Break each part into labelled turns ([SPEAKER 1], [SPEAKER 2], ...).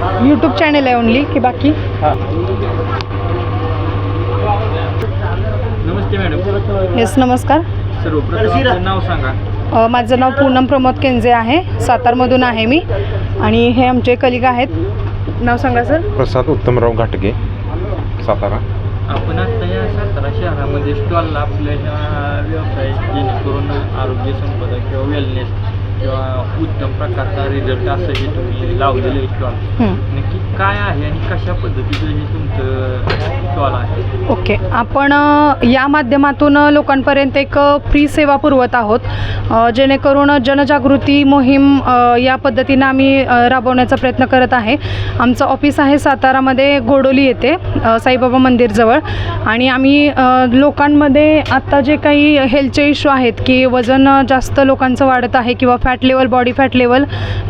[SPEAKER 1] YouTube channel आहे only की बाकी?
[SPEAKER 2] हां. नमस्ते मॅडम.
[SPEAKER 1] येस नमस्कार.
[SPEAKER 2] सर्वप्रथम नाव सांगा.
[SPEAKER 1] अ, माझं नाव पूनम प्रमोद केंजे आहे. सातारमधून आहे मी. आणि हे आमचे कलिग आहेत. नाव सांगा सर
[SPEAKER 3] प्रसाद उत्तमराव घाटगे सातारा.
[SPEAKER 2] आपण आता या सातारा शहरामध्ये स्टॉलला आपल्या ह्या व्यवसाय जेणेकरून आरोग्य संपदा किंवा वेलनेस किंवा उत्तम प्रकारचा रिझल्ट असं हे तुम्ही लावलेलं स्टॉल. नक्की काय आहे आणि कशा पद्धतीचं हे तुमचं स्टॉल आहे?
[SPEAKER 1] ओके. आपण अ, या माध्यमातून लोकांपर्यंत एक फ्री सेवा पुरवत आहोत. अ, जेणेकरून जनजागृती मोहीम अ, या पद्धतीनं आम्ही अ, राबवण्याचा प्रयत्न करत आहे. आमचं ऑफिस आहे सातारामध्ये गोडोली येथे अ, साईबाबा मंदिरजवळ आणि आम्ही अ, लोकांमध्ये आत्ता जे काही हेल्थचे इश्यू आहेत की वजन जास्त लोकांचं वाढत आहे किंवा fat fat level body fat level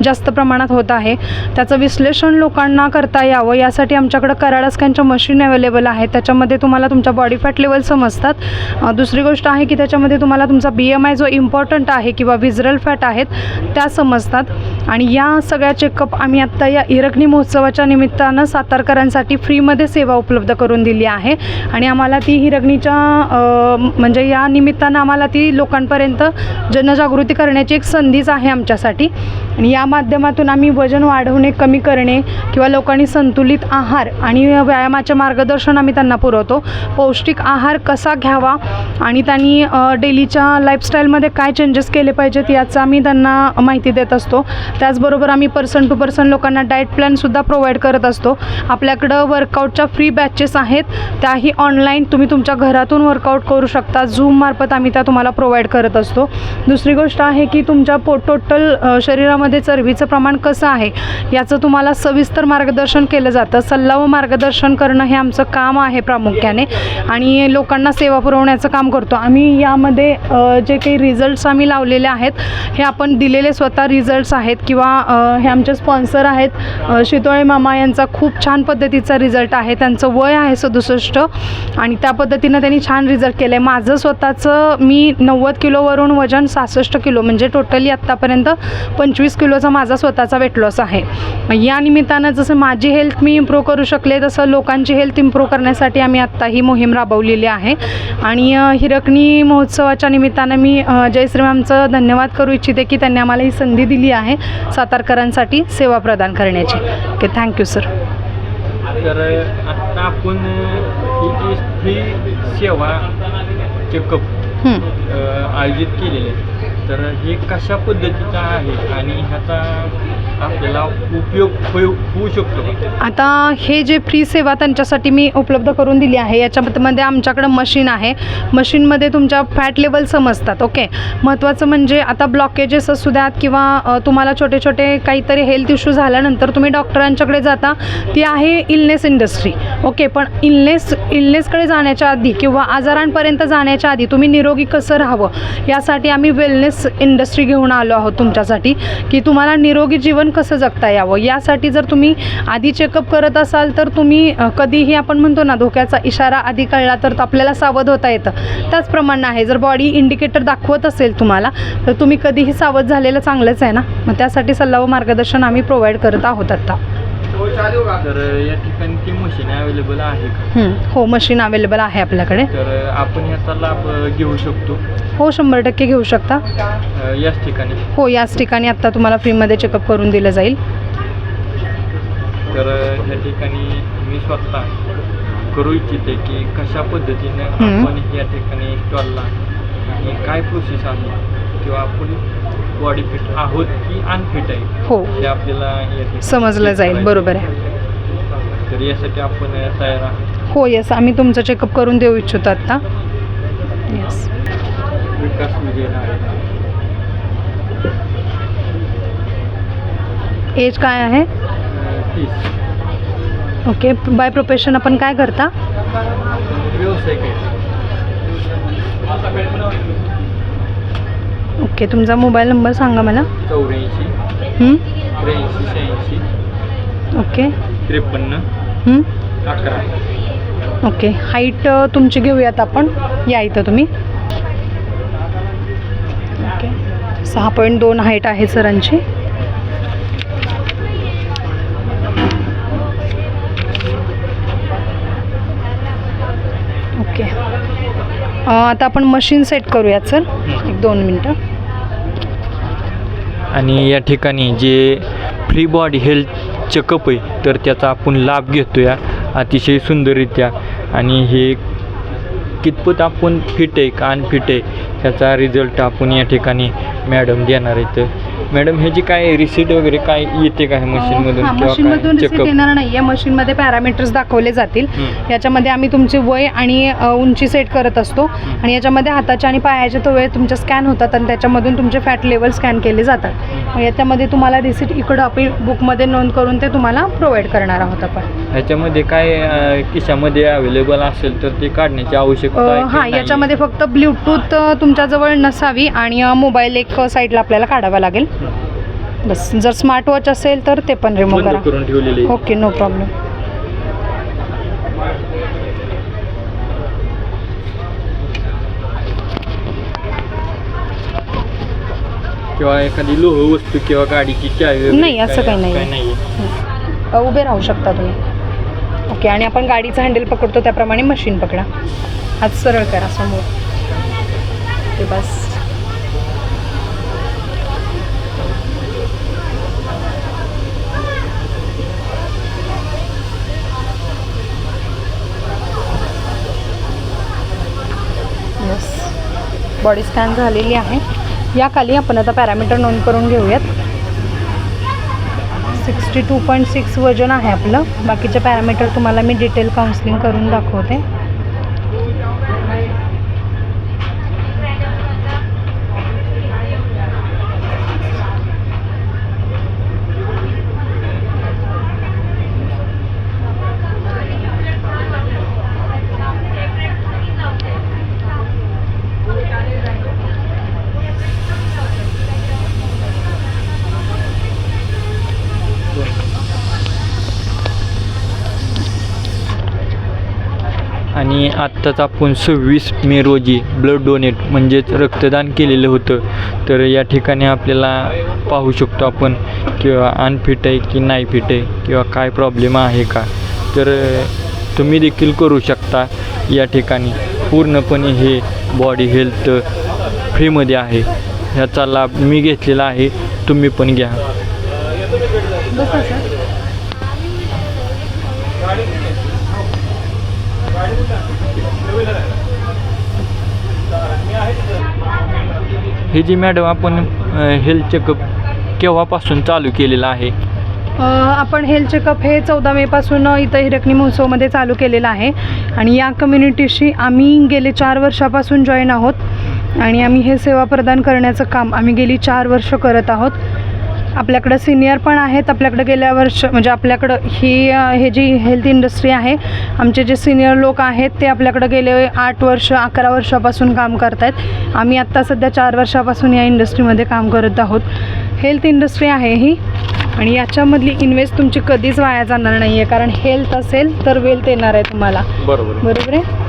[SPEAKER 1] जास्त प्रमाणात होत आहे. त्याचं विश्लेषण लोकांना करता यावं. यासाठी आमच्याकडं कराडस्कॅनच्या मशीन अवेलेबल आहे त्याच्यामध्ये तुम्हाला तुमच्या बॉडी फॅट लेवल समजतात. दुसरी गोष्ट आहे की त्याच्यामध्ये तुम्हाला तुमचा बी एम आय जो इम्पॉर्टंट आहे किंवा विजरल फॅट आहेत त्या समजतात. आणि या सगळ्या चेकअप आम्ही आत्ता या इरकणी महोत्सवाच्या निमित्तानं सातारकरांसाठी फ्रीमध्ये सेवा उपलब्ध करून दिली आहे. आणि आम्हाला ती हिरकणीच्या म्हणजे या निमित्तानं आम्हाला ती लोकांपर्यंत जनजागृती करण्याची एक संधीच आहे आमच्यासाठी. आणि या माध्यमातून आम्ही वजन वाढवणे कमी करणे किंवा लोकांनी संतुलित आहार आणि व्यायामाचे मार्गदर्शन आम्ही त्यांना पुरवतो. पौष्टिक आहार कसा घ्यावा आणि त्यांनी डेलीच्या लाईफस्टाईलमध्ये काय चेंजेस केले पाहिजेत याचं आम्ही त्यांना माहिती देत असतो. त्याचबरोबर आम्ही पर्सन टू पर्सन लोकांना डाएट प्लॅनसुद्धा प्रोव्हाइड करत असतो. आपल्याकडं वर्कआउटच्या फ्री बॅचेस आहेत. त्याही ऑनलाईन तुम्ही तुमच्या घरातून वर्कआउट करू शकता. झूममार्फत आम्ही त्या तुम्हाला प्रोव्हाइड करत असतो. दुसरी गोष्ट आहे की तुमच्या पो टोटल शरीरामध्ये चरबीचं प्रमाण कसं आहे याचं तुम्हाला सविस्तर मार्गदर्शन केलं जातं. सल्ला व मार्गदर्शन करणं हे आमचं काम आहे प्रामुख्याने आणि लोकांना सेवा पुरवण्याचं काम करतो. आम्ही यामध्ये जे काही रिझल्ट्स आम्ही लावलेले आहेत हे आपण दिलेले स्वतः रिझल्ट्स आहेत किंवा हे आमचे स्पॉन्सर आहेत शितोळे मामा यांचा खूप छान पद्धतीचा रिझल्ट आहे त्यांचं वय आहे सदुसष्ट आणि त्या पद्धतीनं त्यांनी छान रिझल्ट केलं आहे माझं स्वतःचं मी नव्वद किलोवरून वजन सहासष्ट किलो म्हणजे टोटली आत्तापर्यंत पंचवीस किलोचा माझा स्वतःचा वेट लॉस आहे. या निमित्तानं जसं माझी हेल्थ मी इम्प्रूव्ह करू शकले तसं लोकांची हेल्थ इम्प्रूव्ह करण्यासाठी आम्ही आत्ता ही मोहीम राबवलेली आहे. आणि हिरकणी महोत्सवाच्या निमित्तानं मी अ, जय श्रीरामचं धन्यवाद करू इच्छिते की त्यांनी आम्हाला ही संधी दिली आहे सातारकरांसाठी सेवा प्रदान करण्याची. ओके थँक्यू सर
[SPEAKER 2] तर आत्ता आपण ही जी फ्री सेवा चेकअप आयोजित केलेले तर हे कशा पद्धतीचं आहे आणि ह्याचा आपल्याला उपयोग होऊ होऊ शकतो का?
[SPEAKER 1] आता हे जे फ्री सेवा त्यांच्यासाठी मी उपलब्ध करून दिली आहे याच्यामध्ये आमच्याकडं मशीन आहे. मशीनमध्ये तुमच्या फॅट लेवल समजतात ओके महत्त्वाचं म्हणजे आता ब्लॉकेजेस असू द्यात किंवा तुम्हाला छोटे छोटे काहीतरी हेल्थ इश्यू झाल्यानंतर तुम्ही डॉक्टरांच्याकडे जाता ती आहे इलनेस इंडस्ट्री ओके पण इलनेस इलनेसकडे जाण्याच्या आधी किंवा आजारांपर्यंत जाण्याच्या आधी तुम्ही निरोगी कसं राहावं? यासाठी आम्ही वेलनेस इंडस्ट्री घेऊन आलो आहोत तुमच्यासाठी की तुम्हाला निरोगी जीवन कसं जगता यावं? यासाठी जर तुम्ही आधी चेकअप करत असाल तर तुम्ही कधीही आपण म्हणतो ना धोक्याचा इशारा आधी कळला तर आपल्याला सावध होता येतं. त्याचप्रमाणे आहे. जर बॉडी इंडिकेटर दाखवत असेल तुम्हाला तर तुम्ही कधीही सावध झालेलं चांगलंच आहे ना? मग त्यासाठी सल्ला व मार्गदर्शन आम्ही प्रोव्हाइड करत आहोत आता.
[SPEAKER 2] तर या ठिकाणी ती मशीन अवेलेबल आहे का?
[SPEAKER 1] हं, मशीन अवेलेबल आहे आपल्याकडे.
[SPEAKER 2] तर आपण याचा लाभ घेऊ शकतो.
[SPEAKER 1] हो शंभर टक्के घेऊ शकता.
[SPEAKER 2] अ, याच ठिकाणी.
[SPEAKER 1] हो याच ठिकाणी आत्ता तुम्हाला फ्रीमध्ये चेकअप करून दिलं जाईल.
[SPEAKER 2] तर ह्या ठिकाणी मी स्वतः करू इच्छिते की कशा पद्धतीने
[SPEAKER 1] हम्म.
[SPEAKER 2] आपण या ठिकाणी स्टॉलला काय प्रोसेस आहे किंवा आपण बॉडी फिट आहोत की अनफिट आहे
[SPEAKER 1] हो.
[SPEAKER 2] हे आपल्याला
[SPEAKER 1] समजलं जाईल. बरोबर आहे.
[SPEAKER 2] तर यासाठी आपण तयार आहोत.
[SPEAKER 1] हो येस आम्ही तुमचं चेकअप करून देऊ इच्छितो आत्ता येस
[SPEAKER 2] विकास नाळे.
[SPEAKER 1] एज काय आहे?
[SPEAKER 2] तीस.
[SPEAKER 1] ओके बाय प्रोफेशन आपण काय करता?
[SPEAKER 2] व्यवसाय काय?
[SPEAKER 1] ओके तुमचा मोबाईल नंबर सांगा मला.
[SPEAKER 2] चौऱ्याऐंशी? त्र्याऐंशी शहाऐंशी.
[SPEAKER 1] ओके.
[SPEAKER 2] त्रेपन्न? अकरा.
[SPEAKER 1] ओके हाईट तुमची घेऊयात आपण. या इथं तुम्ही. ओके. सहा पॉईंट दोन हाईट आहे सरांची. आता आपण मशीन सेट करूयात सर. एक दोन मिनटं.
[SPEAKER 2] आणि या ठिकाणी जे फ्री बॉडी हेल्थ चेकअप आहे तर त्याचा आपण लाभ घेतो या अतिशय सुंदररित्या. आणि हे कितपत आपण फिट आहे का अनफिट आहे ह्याचा रिझल्ट आपण या ठिकाणी मॅडम देणार आहेत. मॅडम ह्याची काय रिसिट वगैरे काय येते का मशीनमधून
[SPEAKER 1] हां मशीनमधून रिसिट येणार नाही. आहे मशीनमध्ये पॅरामीटर्स दाखवले जातील.
[SPEAKER 2] हं.
[SPEAKER 1] याच्यामध्ये आम्ही तुमचे वय आणि उंची सेट करत असतो. आणि याच्यामध्ये हाताच्या आणि पायाचे तवे तुमच्या स्कॅन होतात आणि त्याच्यामधून तुमचे फॅट लेवल स्कॅन केले जातात. याच्यामध्ये तुम्हाला रिसिट इकडं आपण बुकमध्ये नोंद करून ते तुम्हाला प्रोव्हाइड करणार आहोत आपण.
[SPEAKER 2] ह्याच्यामध्ये काय अं, खिशामध्ये अवेलेबल असेल तर ते काढण्याची आवश्यकता
[SPEAKER 1] हां? याच्यामध्ये फक्त ब्ल्यूटूथ तुमच्याजवळ नसावी आणि मोबाईल एक साईडला आपल्याला काढावा लागेल. बस जर स्मार्ट वॉच असेल तर ते पण रिमूव्ह करा. ओके नो प्रॉब्लेम
[SPEAKER 2] किंवा एखादी लोह वस्तू किंवा गाडीची चावी
[SPEAKER 1] नाही, असं काही नाही. उभे राहू शकता तुम्ही. ओके आणि आपण गाडीचा हँडल पकडतो त्याप्रमाणे मशीन पकडा. हात सरळ करा समोर. ते बस यस बॉडी स्कॅन झालेली आहे. या खाली आपण आता पॅरामीटर नोंद करून घेऊयात. सिक्स्टी टू पॉईंट सिक्स वजन आहे आपलं. बाकीचे पॅरामीटर तुम्हाला मी डिटेल काउन्सिलिंग करून दाखवते.
[SPEAKER 2] आणि आत्ताच आपण सव्वीस मे रोजी ब्लड डोनेट म्हणजेच रक्तदान केलेलं होतं. तर या ठिकाणी आपल्याला पाहू शकतो आपण किंवा अनफिट आहे की नाही फिट आहे किंवा काय प्रॉब्लेम आहे का. तर तुम्ही देखील करू शकता या ठिकाणी. पूर्णपणे हे बॉडी हेल्थ फ्रीमध्ये आहे. ह्याचा लाभ मी घेतलेला आहे. तुम्ही पण घ्या
[SPEAKER 1] बसा सर
[SPEAKER 2] हे जी मॅडम आपण हेल्थ चेकअप केव्हापासून चालू केलेलं आहे?
[SPEAKER 1] आपण हेल्थ चेकअप हे चौदा मेपासून इथं हिरकणी महोत्सवमध्ये चालू केलेलं आहे. आणि या कम्युनिटीशी आम्ही गेले चार वर्षापासून जॉईन आहोत. आणि आम्ही हे सेवा प्रदान करण्याचं काम आम्ही गेली चार वर्ष करत आहोत. आपल्याकडं सिनियर पण आहेत. आपल्याकडं गेल्या वर्ष म्हणजे आपल्याकडं ही हे जी हेल्थ इंडस्ट्री आहे आमचे जे सिनियर लोक आहेत ते आपल्याकडं गेले आठ वर्ष अकरा वर्षापासून काम करत आहेत आम्ही आत्ता सध्या चार वर्षापासून या इंडस्ट्रीमध्ये काम करत आहोत. हेल्थ इंडस्ट्री आहे ही. आणि याच्यामधली इन्व्हेस्ट तुमची कधीच वाया जाणार नाही आहे कारण हेल्थ असेल तर वेल्थ येणार आहे तुम्हाला.
[SPEAKER 3] बरोबर.
[SPEAKER 1] बरोबर आहे?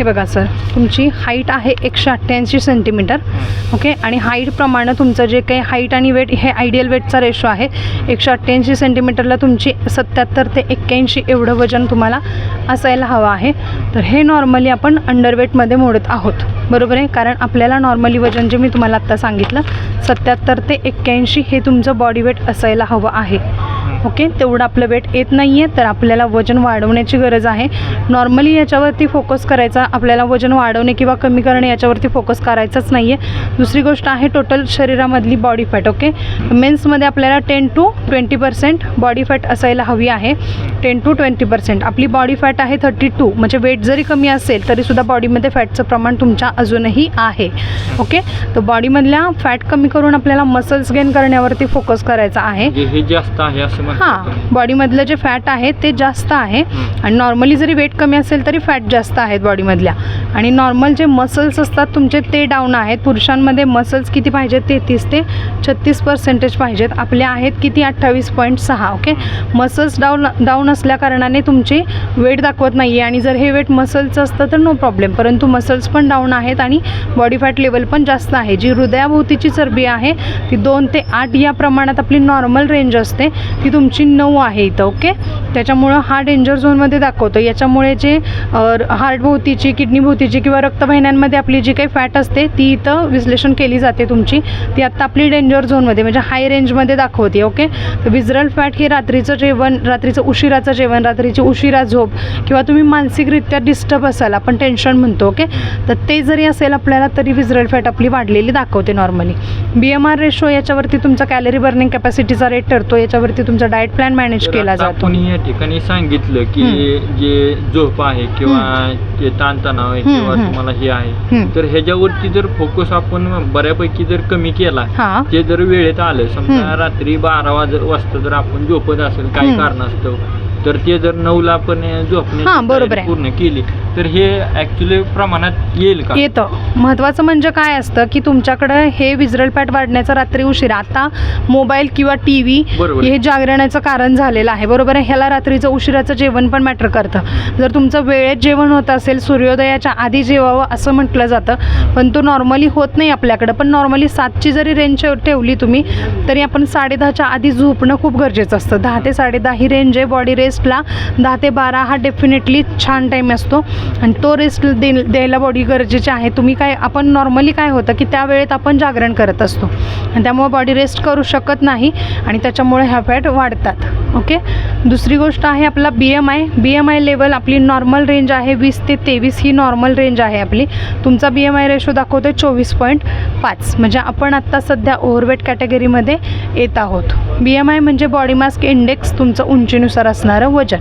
[SPEAKER 1] हे बघा सर तुमची हाईट आहे एकशे अठ्ठ्याऐंशी सेंटीमीटर ओके आणि हाईटप्रमाणे तुमचं जे काही हाईट आणि वेट हे आयडियल वेटचा रेशो आहे. एकशे अठ्ठ्याऐंशी सेंटीमीटरला तुमची सत्याहत्तर ते एक्क्याऐंशी एवढं वजन तुम्हाला असायला हवं आहे. तर हे नॉर्मली आपण अंडरवेटमध्ये मोडत आहोत. बरोबर आहे? कारण आपल्याला नॉर्मली वजन जे मी तुम्हाला आत्ता सांगितलं सत्याहत्तर ते एक्क्याऐंशी हे तुमचं बॉडी वेट असायला हवं आहे. ओके तेवढं आपलं वेट येत नाही आहे तर आपल्याला वजन वाढवण्याची गरज आहे. नॉर्मली याच्यावरती फोकस करायचा आपल्याला वजन वाढवणे किंवा कमी करणे याच्यावरती फोकस करायचाच नाही आहे दुसरी गोष्ट आहे टोटल शरीरामधली बॉडी फॅट ओके मेन्समध्ये आपल्याला ten to twenty percent body fat असायला हवी आहे. टेन टू ट्वेंटी पर्सेंट आपली बॉडी फॅट आहे थर्टी टू म्हणजे वेट जरी कमी असेल तरीसुद्धा बॉडीमध्ये फॅटचं प्रमाण तुमच्या अजूनही आहे. ओके तर बॉडीमधल्या फॅट कमी करून आपल्याला मसल्स गेन करण्यावरती फोकस करायचा आहे.
[SPEAKER 2] म्हणजे हे जास्त आहे असं
[SPEAKER 1] हां. बॉडीमधलं जे फॅट आहे ते जास्त आहे. आणि नॉर्मली जरी वेट कमी असेल तरी फॅट जास्त आहेत बॉडीमधल्या. आणि नॉर्मल जे मसल्स असतात तुमचे ते डाऊन आहेत. पुरुषांमध्ये मसल्स किती पाहिजेत तेहतीस ते छत्तीस पर्सेंटेज पाहिजेत. आपले आहेत किती? अठ्ठावीस पॉईंट सहा ओके? मसल्स डाऊन डाऊन असल्या कारणाने तुमची वेट दाखवत नाही आहे आणि जर हे वेट मसल्सचं असतं तर नो प्रॉब्लेम. परंतु मसल्स पण डाऊन आहेत आणि बॉडी फॅट लेवल पण जास्त आहे. जी हृदयाभोवतीची चरबी आहे ती दोन ते आठ या प्रमाणात आपली नॉर्मल रेंज असते ती तुमची नऊ आहे इथं ओके त्याच्यामुळं हा डेंजर झोनमध्ये दाखवतो याच्यामुळे जे हार्टभोवतीची किडनीभोवतीची किंवा रक्तवाहिन्यांमध्ये आपली जी काही फॅट असते ती इथं विश्लेषण केली जाते तुमची. ती आत्ता आपली डेंजर झोनमध्ये म्हणजे हाय रेंजमध्ये दाखवते ओके तर विजरल फॅट हे रात्रीचं जेवण रात्रीचं उशिराचं जेवण रात्रीची उशिरा झोप किंवा तुम्ही मानसिकरित्या डिस्टर्ब असाल आपण टेन्शन म्हणतो ओके तर ते जरी असेल आपल्याला तरी विजरल फॅट आपली वाढलेली दाखवते normally B M R ratio याच्यावरती तुमचा कॅलरी बर्निंग कॅपॅसिटीचा रेट ठरतो याच्यावरती तुमचा डाएट प्लॅन मॅनेज केला जातो
[SPEAKER 2] आपण या ठिकाणी सांगितलं की जे झोप आहे किंवा ते ताणतणाव आहे किंवा. तुम्हाला हे आहे. तर ह्याच्यावरती जर फोकस आपण बऱ्यापैकी जर कमी केला ते जर वेळेत आलं समजा. रात्री बारा वाज वाजता जर आपण झोपत असेल काही. कारणास्तव तर ते जर नऊला आपण
[SPEAKER 1] हां, बरोबर
[SPEAKER 2] तयारी
[SPEAKER 1] आहे.
[SPEAKER 2] पूर्ण केली तर हे ऍक्च्युली प्रमाणात येईल का?
[SPEAKER 1] येतं. महत्त्वाचं म्हणजे काय असतं की तुमच्याकडं हे विजरल फॅट वाढण्याचं रात्री उशिरा. आता मोबाईल किंवा टी व्ही
[SPEAKER 2] बरोबर.
[SPEAKER 1] हे जागरणाचं कारण झालेलं आहे बरोबर आहे? ह्याला रात्रीचं उशिराचं जेवण पण मॅटर करतं. जर तुमचं वेळेत जेवण होत असेल सूर्योदयाच्या आधी जेवावं असं म्हटलं जातं पण तो नॉर्मली होत नाही आपल्याकडं. पण नॉर्मली सातची जरी रेंज ठेवली तुम्ही तरी आपण साडेदहाच्या आधी झोपणं खूप गरजेचं असतं. दहा ते साडेदहा ही रेंज आहे बॉडी रेस्टला दहा ते बारा हा डेफिनेटली छान टाईम असतो. आणि तो रेस्ट दे द्यायला बॉडी गरजेचे आहे. तुम्ही काय आपण नॉर्मली काय होतं की त्या वेळेत आपण जागरण करत असतो. आणि त्यामुळे बॉडी रेस्ट करू शकत नाही आणि त्याच्यामुळे ह्या फॅट वाढतात. ओके दुसरी गोष्ट आहे आपला B M I B M I level आपली नॉर्मल रेंज आहे. वीस ते तेवीस ही नॉर्मल रेंज आहे आपली. तुमचा बी एम आय रेशो दाखवतो आहे चोवीस पॉईंट पाच. म्हणजे आपण आत्ता सध्या ओव्हरवेट कॅटेगरीमध्ये येत आहोत. बी एम आय म्हणजे बॉडी मास्क इंडेक्स तुमचं उंचीनुसार असणार. वजन.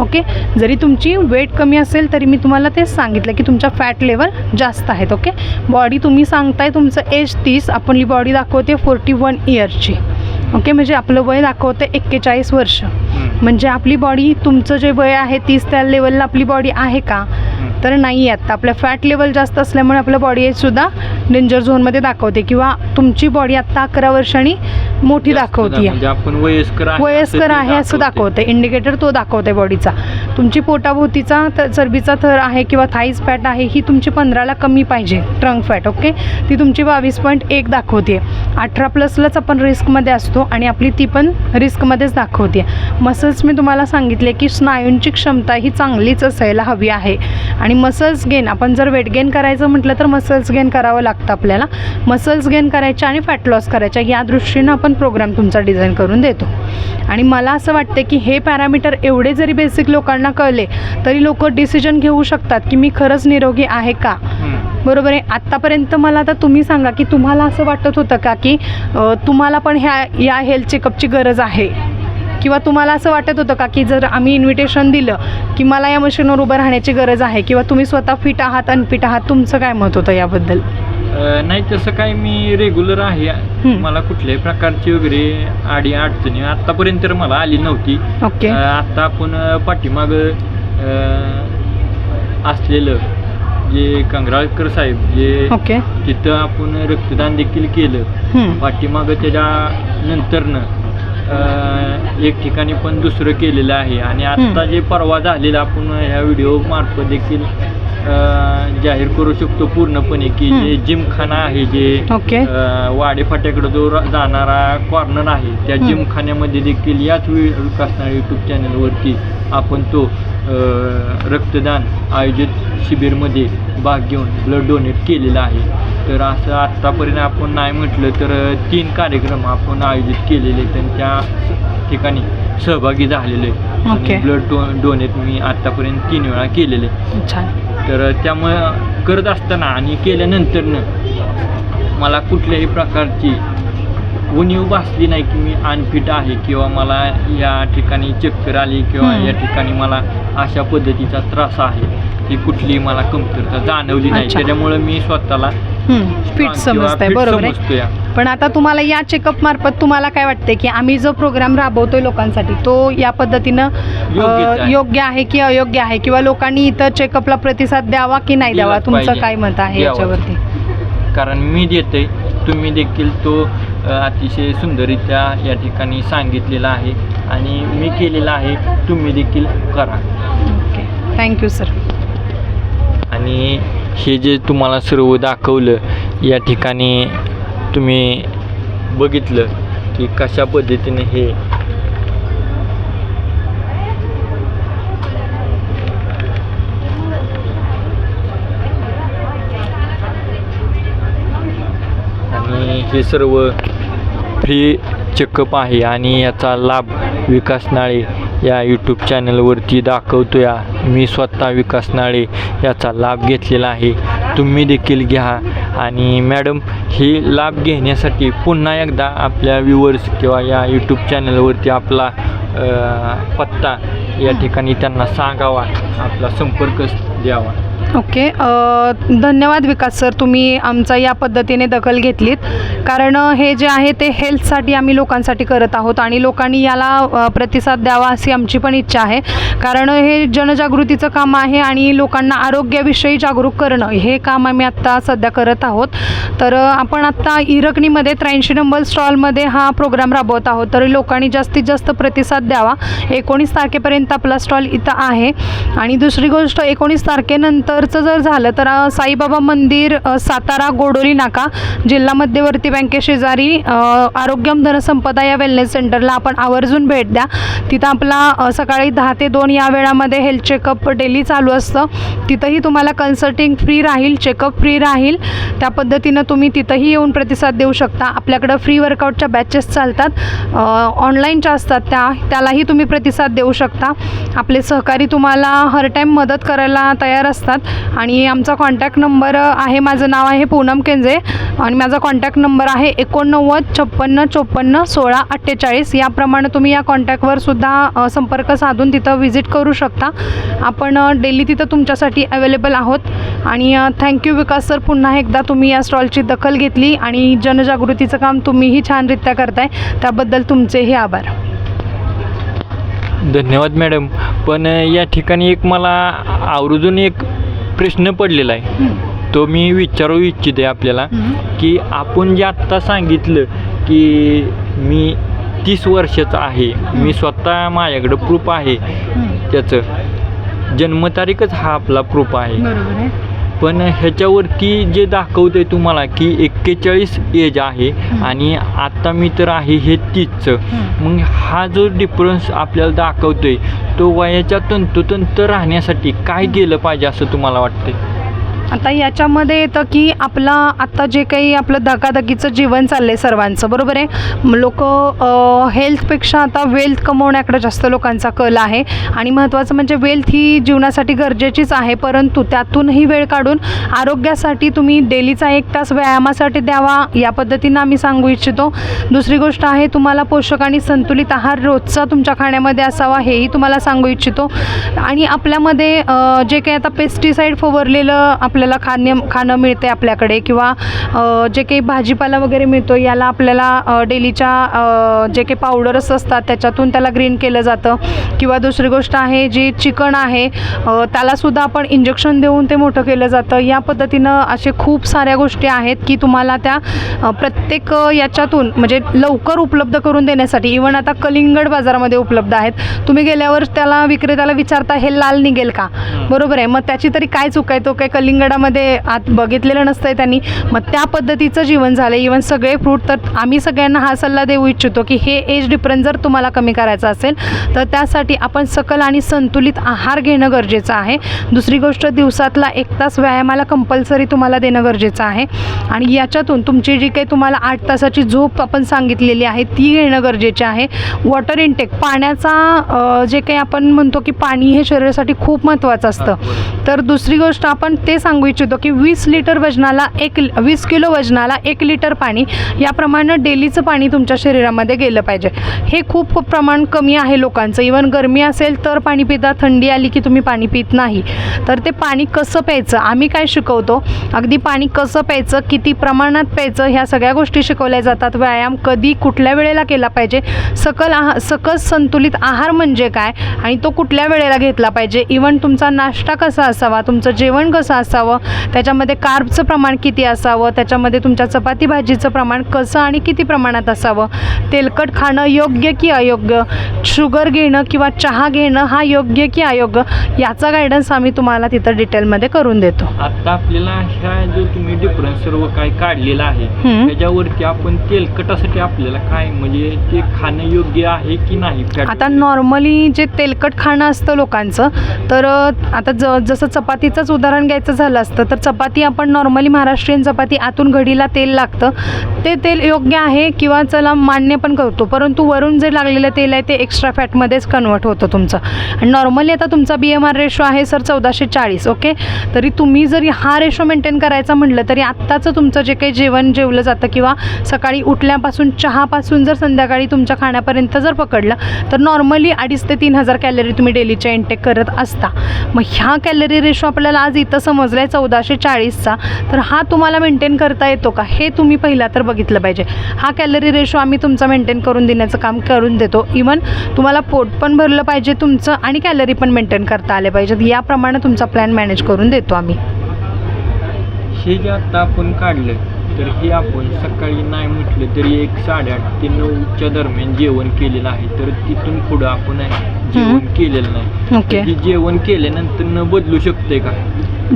[SPEAKER 1] ओके जरी तुमची वेट कमी असेल तरी मी तुम्हाला तेच सांगितलं की तुमच्या फॅट लेवल जास्त आहेत ओके बॉडी तुम्ही सांगताय तुमचं एज तीस आपली बॉडी दाखवते फोर्टी वन इयरची ओके म्हणजे आपलं वय दाखवते एक्केचाळीस वर्ष. म्हणजे आपली बॉडी तुमचं जे वय आहे तीस त्या लेवलला आपली बॉडी आहे का. तर नाही आहे आता आपलं फॅट लेवल जास्त असल्यामुळे आपलं बॉडी एजसुद्धा डेंजर झोनमध्ये दाखवते किंवा तुमची बॉडी आत्ता अकरा वर्षांनी मोठी दाखवते
[SPEAKER 2] म्हणजे आपण वयस्कर आहे
[SPEAKER 1] वयस्कर
[SPEAKER 2] असं ते
[SPEAKER 1] आहे असं
[SPEAKER 2] दाखवते.
[SPEAKER 1] इंडिकेटर तो दाखवते बॉडीचा तुमची पोटाभोवतीचा चरबीचा थर आहे किंवा थाईज फॅट आहे ही तुमची पंधराला कमी पाहिजे ट्रंक फॅट ओके ती तुमची बावीस पॉईंट एक दाखवते अठरा प्लसलाच आपण रिस्कमध्ये असतो आणि आपली ती पण रिस्कमध्येच दाखवते मसल्स मी तुम्हाला सांगितले की स्नायूंची क्षमता ही चांगलीच असायला हवी आहे. आणि मसल्स गेन आपण जर वेट गेन करायचं म्हटलं तर मसल्स गेन करावं लागतं आपल्याला. मसल्स गेन करायचे आणि फॅट लॉस करायच्या या दृष्टीनं आपण प्रोग्राम तुमचा डिझाईन करून देतो. आणि मला असं वाटतं की हे पॅरामीटर एवढे जरी बेसिक लोकांना कळले तरी लोक डिसिजन घेऊ शकतात की मी खरंच निरोगी आहे का. बरोबर आहे? आत्तापर्यंत मला आता तुम्ही सांगा की तुम्हाला असं वाटत होतं का की तुम्हाला पण ह्या या हेल्थ चेकअपची गरज आहे? किंवा तुम्हाला असं वाटत होतं का की जर आम्ही इन्व्हिटेशन दिलं की मला या मशीनवर उभं राहण्याची गरज आहे किंवा तुम्ही स्वतः फिट आहात अनफिट आहात तुमचं काय मत होतं याबद्दल?
[SPEAKER 2] नाही तसं काय मी रेग्युलर आहे. मला कुठल्याही प्रकारची वगैरे आडी अडचणी आतापर्यंत तर मला आली नव्हती.
[SPEAKER 1] ओके.
[SPEAKER 2] आता आपण पाठीमाग असलेलं जे कंगराळकर साहेब जे
[SPEAKER 1] ओके.
[SPEAKER 2] तिथं आपण रक्तदान देखील केलं. पाठीमागं त्याच्या नंतरनं एक ठिकाणी पण दुसरं केलेलं आहे आणि आता
[SPEAKER 1] हम्म.
[SPEAKER 2] जे परवा झालेलं आपण ह्या व्हिडिओ मार्फत देखील जाहीर करू शकतो पूर्णपणे की. जे जिमखाना आहे जे
[SPEAKER 1] ओके
[SPEAKER 2] अ, वाडे फाट्याकडे जो जाणारा कॉर्नर आहे त्या. जिमखान्यामध्ये देखील याच वि- विकासनाळ यूट्यूब चॅनलवरती आपण तो रक्तदान आयोजित शिबिरमध्ये भाग घेऊन ब्लड डोनेट केलेला आहे तर असं आत्तापर्यंत आपण नाही म्हटलं तर तीन कार्यक्रम आपण आयोजित केलेले आहेत आणि त्या ठिकाणी सहभागी झालेले
[SPEAKER 1] ओके.
[SPEAKER 2] ब्लड डो डोनेट मी आत्तापर्यंत तीन वेळा केलेले.
[SPEAKER 1] छान.
[SPEAKER 2] तर त्यामुळं करत असताना आणि केल्यानंतरनं मला कुठल्याही प्रकारची उणीव भासली नाही की मी अनफिट आहे किंवा मला या ठिकाणी चक्कर आली किंवा. या ठिकाणी मला अशा पद्धतीचा त्रास आहे ही कुठलीही मला कमतरता जाणवली नाही
[SPEAKER 1] अच्छा.
[SPEAKER 2] त्याच्यामुळं मी स्वतःला
[SPEAKER 1] फिट
[SPEAKER 2] strong किंवा
[SPEAKER 1] समजताय
[SPEAKER 2] fit
[SPEAKER 1] बरोबर आहे
[SPEAKER 2] समजतोय.
[SPEAKER 1] पण आता तुम्हाला या चेकअप मार्फत तुम्हाला काय वाटते की आम्ही जो प्रोग्राम राबवतोय लोकांसाठी तो या पद्धतीनं
[SPEAKER 2] योग्यच
[SPEAKER 1] अ,
[SPEAKER 2] आहे.
[SPEAKER 1] योग्य आहे की अयोग्य आहे किंवा लोकांनी इथं चेकअपला प्रतिसाद द्यावा की नाही द्यावा
[SPEAKER 2] दिलाच
[SPEAKER 1] तुमचं
[SPEAKER 2] पाहिजे.
[SPEAKER 1] काय मत आहे
[SPEAKER 2] द्यावा.
[SPEAKER 1] याच्यावरती
[SPEAKER 2] कारण मी देते तुम्ही देखील तो अतिशय सुंदररित्या या ठिकाणी सांगितलेला आहे आणि मी केलेला आहे. तुम्ही देखील करा.
[SPEAKER 1] ओके. थँक्यू सर
[SPEAKER 2] आणि हे जे तुम्हाला सर्व दाखवलं या ठिकाणी तुम्ही बघितलं की कशा पद्धतीने हे आणि हे सर्व फ्री चेकअप आहे आणि याचा लाभ विकास नाळे या यूट्यूब चॅनलवरती दाखवतो या मी स्वतः विकास नाळे याचा लाभ घेतलेला आहे. तुम्ही देखील घ्या. आणि मॅडम हे लाभ घेण्यासाठी पुन्हा एकदा आपल्या व्ह्युअर्स किंवा या यूट्यूब चॅनलवरती आपला पत्ता या ठिकाणी त्यांना सांगावा. आपला संपर्क द्यावा.
[SPEAKER 1] ओके. धन्यवाद विकास सर तुम्ही आमचा या पद्धतीने दखल घेतलीत. कारण हे जे आहे ते हेल्थसाठी आम्ही लोकांसाठी करत आहोत आणि लोकांनी याला प्रतिसाद द्यावा अशी आमची पण इच्छा आहे. कारण हे जनजागृतीचं काम आहे आणि लोकांना आरोग्याविषयी जागरूक करणं हे काम आम्ही आत्ता सध्या करत आहोत. तर आपण आत्ता इरकणीमध्ये त्र्याऐंशी नंबर स्टॉलमध्ये हा प्रोग्राम राबवत आहोत. तर लोकांनी जास्तीत जास्त प्रतिसाद द्यावा. एकोणीस तारखेपर्यंत आपला स्टॉल इथं आहे. आणि दुसरी गोष्ट एकोणीस तारखेनंतर तारखेनंतरचं जर झालं तर साईबाबा मंदिर सातारा गोडोली नाका जिल्हा मध्यवर्ती बँकेशेजारी आरोग्यम धनसंपदा या वेलनेस सेंटरला आपण आवर्जून भेट द्या. तिथं आपला सकाळी दहा ते दोन या वेळामध्ये हेल्थ चेकअप डेली चालू असतं. तिथंही तुम्हाला कन्सल्टिंग फ्री राहील चेकअप फ्री राहील. त्या पद्धतीनं तुम्ही तिथंही येऊन प्रतिसाद देऊ शकता. आपल्याकडं फ्री वर्कआउटच्या बॅचेस चालतात. ऑनलाईनच्या असतात त्या त्यालाही तुम्ही प्रतिसाद देऊ शकता. आपले सहकारी तुम्हाला हर टाईम मदत करायला तयार असतात. आणि आमचा कॉन्टॅक्ट नंबर आहे माझं नाव आहे पूनम केंजे आणि माझा कॉन्टॅक्ट नंबर आहे एकोणनव्वद छप्पन्न चोपन्न सोळा अठ्ठेचाळीस. याप्रमाणे तुम्ही या कॉन्टॅक्टवर सुद्धा संपर्क साधून तिथं व्हिजिट करू शकता. आपण डेली तिथं तुमच्यासाठी अवेलेबल आहोत. आणि थँक्यू विकास सर पुन्हा एकदा तुम्ही या स्टॉलची दखल घेतली आणि जनजागृतीचं काम तुम्हीही छानरित्या करताय. त्याबद्दल तुमचेही आभार.
[SPEAKER 2] धन्यवाद मॅडम. पण या ठिकाणी एक मला आवर्जून एक प्रश्न पडलेला आहे. तो मी विचारू इच्छिते आपल्याला की आपण जे आत्ता सांगितलं की मी तीस वर्षाचा आहे. मी स्वतः माझ्याकडं प्रूफ आहे. त्याचं. जन्मतारीखच हा आपला प्रूफ आहे. पण ह्याच्यावरती जे दाखवतंय तुम्हाला की एक्केचाळीस एज आहे आणि आता मी तर आहे हे तीसचं. मग हा जो डिफरन्स आपल्याला दाखवतोय तो वयाच्या तंतोतंत राहण्यासाठी काय केलं पाहिजे असं तुम्हाला वाटतंय?
[SPEAKER 1] आता याच्यामध्ये येतं की आपला आता जे काही आपलं धकाधकीचं जीवन चाललं आहे सर्वांचं बरोबर आहे? लोक हेल्थपेक्षा आता वेल्थ कमवण्याकडे जास्त लोकांचा कल आहे आणि महत्त्वाचं म्हणजे वेल्थ ही जीवनासाठी गरजेचीच आहे परंतु त्यातूनही वेळ काढून आरोग्यासाठी तुम्ही डेलीचा एक तास व्यायामासाठी द्यावा या पद्धतीनं आम्ही सांगू इच्छितो. दुसरी गोष्ट आहे तुम्हाला पोषक आणि संतुलित आहार रोजचा तुमच्या खाण्यामध्ये असावा हेही तुम्हाला सांगू इच्छितो. आणि आपल्यामध्ये जे काही आता पेस्टिसाईड फवारलेलं आपल्याला खाणे खाणं मिळते आपल्याकडे किंवा जे काही भाजीपाला वगैरे मिळतो याला आपल्याला डेलीच्या जे काही पावडर्स असतात त्याच्यातून त्याला ग्रीन केलं जातं. किंवा दुसरी गोष्ट आहे जी चिकन आहे त्यालासुद्धा आपण इंजेक्शन देऊन ते मोठं केलं जातं. या पद्धतीनं असे खूप साऱ्या गोष्टी आहेत की तुम्हाला त्या प्रत्येक याच्यातून म्हणजे लवकर उपलब्ध करून देण्यासाठी इवन आता कलिंगड बाजारामध्ये उपलब्ध आहेत. तुम्ही गेल्यावर त्याला विक्रेत्याला विचारता हे लाल निघेल का? बरोबर आहे. मग त्याची तरी काय चूक आहे? तो काय कलिंगडामध्ये आत बघितलेलं नसतंय त्यांनी. मग त्या पद्धतीचं जीवन झालं इवन सगळे फ्रूट तर आम्ही सगळ्यांना हा सल्ला देऊ इच्छितो की हे एज डिफरन्स जर तुम्हाला कमी करायचं असेल तर त्यासाठी आपण सकल आणि संतुलित आहार घेणं गरजेचं आहे. दुसरी गोष्ट दिवसातला एक तास व्यायामाला कंपल्सरी तुम्हाला देणं गरजेचं आहे. आणि याच्यातून तुमची जी काही तुम्हाला आठ तासाची झोप आपण सांगितलेली आहे ती घेणं गरजेचे आहे. वॉटर इनटेक पाण्याचा जे काही आपण म्हणतो की पाणी हे शरीरासाठी खूप महत्त्वाचं असतं. तर दुसरी गोष्ट आपण ते सांगू सांगू इच्छितो की वीस लिटर वजनाला एक वीस किलो वजनाला एक लिटर पाणी याप्रमाणे डेलीचं पाणी तुमच्या शरीरामध्ये गेलं पाहिजे. हे खूप प्रमाण कमी आहे लोकांचं. इवन गरमी असेल तर पाणी पिता थंडी आली की तुम्ही पाणी पित नाही. तर ते पाणी कसं प्यायचं? आम्ही काय शिकवतो? अगदी पाणी कसं प्यायचं? किती प्रमाणात प्यायचं? ह्या सगळ्या गोष्टी शिकवल्या जातात. व्यायाम कधी कुठल्या वेळेला केला पाहिजे? सकल आहा सकस संतुलित आहार म्हणजे काय? आणि तो कुठल्या वेळेला घेतला पाहिजे? इवन तुमचा नाश्ता कसा असावा? तुमचं जेवण कसं असावं? त्याच्यामध्ये कार्बचं प्रमाण किती असावं? त्याच्यामध्ये तुमच्या चपाती भाजीचं प्रमाण कसं आणि किती प्रमाणात असावं? तेलकट खाणं योग्य की अयोग्य? शुगर घेणं किंवा चहा घेणं हा योग्य की अयोग्य? याचा गायडन्स आम्ही तुम्हाला तिथं डिटेलमध्ये करून देतो.
[SPEAKER 2] आता आपल्याला ह्या जो तुम्ही डिफरन्स सर्व काय काढलेला आहे. त्याच्यावरती आपण तेलकटासाठी आपल्याला काय म्हणजे ते खाणं योग्य आहे की नाही?
[SPEAKER 1] आता नॉर्मली जे तेलकट खाणं असतं लोकांचं तर आता ज जसं चपातीचंच उदाहरण घ्यायचं झालं असतं. तर चपाती आपण नॉर्मली महाराष्ट्रीयन चपाती आतून घडीला तेल लागतं. ते तेल योग्य आहे किंवा चला मान्य पण करतो. परंतु वरून जे लागलेलं तेल आहे ते एक्स्ट्रा फॅटमध्येच कन्वर्ट होतं तुमचं. आणि नॉर्मली आता तुमचा बी एम आर रेशो आहे सर चौदाशे चाळीस ओके तरी तुम्ही जरी हा रेशो मेंटेन करायचा म्हटलं तरी आत्ताचं तुमचं जे काही जेवण जेवलं जातं किंवा सकाळी उठल्यापासून चहापासून जर संध्याकाळी तुमच्या खाण्यापर्यंत जर पकडलं तर नॉर्मली अडीच ते तीन हजार कॅलरी तुम्ही डेलीच्या इंटेक करत असता. मग ह्या कॅलरी रेशो आपल्याला आज इथं समजलं आहे चौदाशे चाळीसचा तर हा तुम्हाला मेंटेन करता येतो का? हे तुम्ही पहिला तर बघितलं पाहिजे. हा कॅलरी रेशो आम्ही तुमचा मेंटेन करून देण्याचं काम करून देतो. इवन तुम्हाला पोट पण भरलं पाहिजे तुमचं आणि कॅलरी पण मेंटेन करता आले पाहिजेत. याप्रमाणे तुमचा प्लॅन मॅनेज करून देतो आम्ही.
[SPEAKER 2] हे जे आता आपण काढलं तर हे आपण सकाळी नाही म्हटलं तरी एक साडेआठ ते नऊच्या दरम्यान जेवण केलेलं आहे. तर तिथून पुढं आपण आहे जेवण केलेलं नाही.
[SPEAKER 1] ओके.
[SPEAKER 2] हे जेवण केल्यानंतर न बदलू शकते का?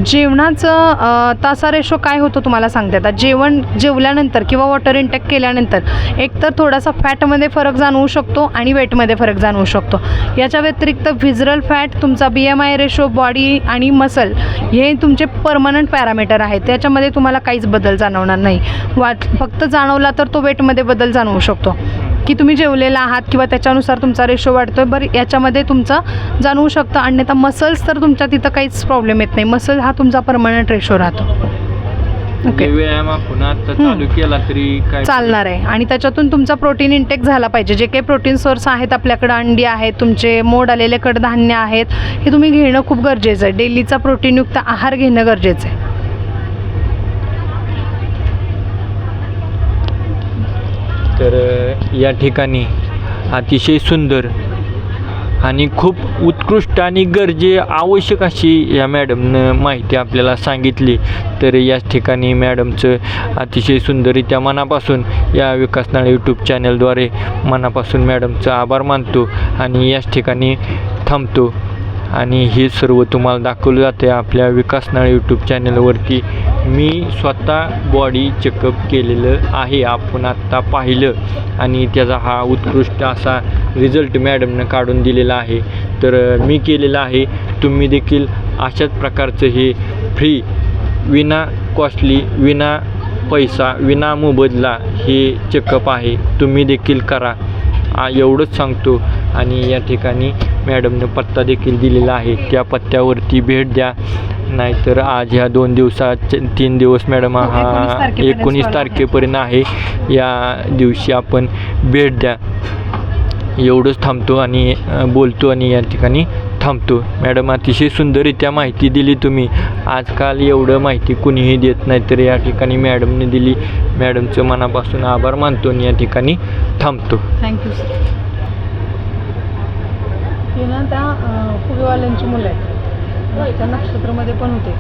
[SPEAKER 1] जेवणाचं तासा रेशो काय होतो तुम्हाला सांगते आता? जेवण जेवल्यानंतर किंवा वॉटर इंटेक केल्यानंतर एकतर थोडासा फॅटमध्ये फरक जाणवू शकतो आणि वेटमध्ये फरक जाणवू शकतो. याच्या व्यतिरिक्त व्हिजरल फॅट तुमचा B M I ratio body आणि मसल हे तुमचे परमनंट पॅरामीटर आहेत. त्याच्यामध्ये तुम्हाला काहीच बदल जाणवणार नाही. वाट फक्त जाणवला तर तो वेटमध्ये बदल जाणवू शकतो. की तुम्ही जेवलेला आहात किंवा त्याच्यानुसार तुमचा रेशो वाढतोय बरं याच्यामध्ये तुमचं जाणवू शकतं. अन्यथा मसल्स तर तुमच्या तिथं काहीच प्रॉब्लेम येत नाही. मसल हा तुमचा परमनंट रेशो राहतो. ओके
[SPEAKER 2] काय
[SPEAKER 1] चालणार आहे. आणि त्याच्यातून तुमचा प्रोटीन इंटेक झाला पाहिजे. जे काही प्रोटीन सोर्स आहेत आपल्याकडं अंडी आहेत तुमचे मोड आलेले कडधान्य आहेत हे तुम्ही घेणं खूप गरजेचं आहे. डेलीचा प्रोटीनयुक्त आहार घेणं गरजेचं आहे
[SPEAKER 2] तर अ, या ठिकाणी अतिशय सुंदर आणि खूप उत्कृष्ट आणि गरजे आवश्यक अशी या मॅडमनं माहिती आपल्याला सांगितली. तर याच ठिकाणी मॅडमचं अतिशय सुंदररित्या मनापासून या विकासनाळ यूट्यूब चॅनलद्वारे मनापासून मॅडमचं आभार मानतो आणि याच ठिकाणी थांबतो. आणि हे सर्व तुम्हाला दाखवलं जाते आपल्या विकासनाळ यूट्यूब चॅनलवरती मी स्वतः बॉडी चेकअप केलेलं आहे आपण आत्ता पाहिलं. आणि त्याचा हा उत्कृष्ट असा रिझल्ट मॅडमनं काढून दिलेला आहे. तर मी केलेलं आहे. तुम्ही देखील अशाच प्रकारचं हे फ्री विना कॉस्टली विना पैसा विना मोबदला हे चेकअप आहे. तुम्ही देखील करा. एवढंच सांगतो. आणि या ठिकाणी मॅडमनं पत्ता देखील दिलेला आहे. त्या पत्त्यावरती भेट द्या. नाहीतर आज ह्या दोन दिवसात तीन दिवस मॅडम
[SPEAKER 1] हो, 19 तारखेपर्यंत
[SPEAKER 2] एकोणीस. तारखेपर्यंत आहे. या दिवशी आपण भेट द्या. एवढंच थांबतो आणि बोलतो आणि या ठिकाणी थांबतो. मॅडम अतिशय सुंदररित्या माहिती दिली तुम्ही. आजकाल एवढं माहिती कुणीही देत नाही तर या ठिकाणी मॅडमने दिली. मॅडमचं मनापासून आभार मानतो आणि या ठिकाणी थांबतो.
[SPEAKER 1] थँक्यू सर ती ना त्या फुगेवाल्यांची मुलं आहेत. त्या नक्षत्रमध्ये पण होते.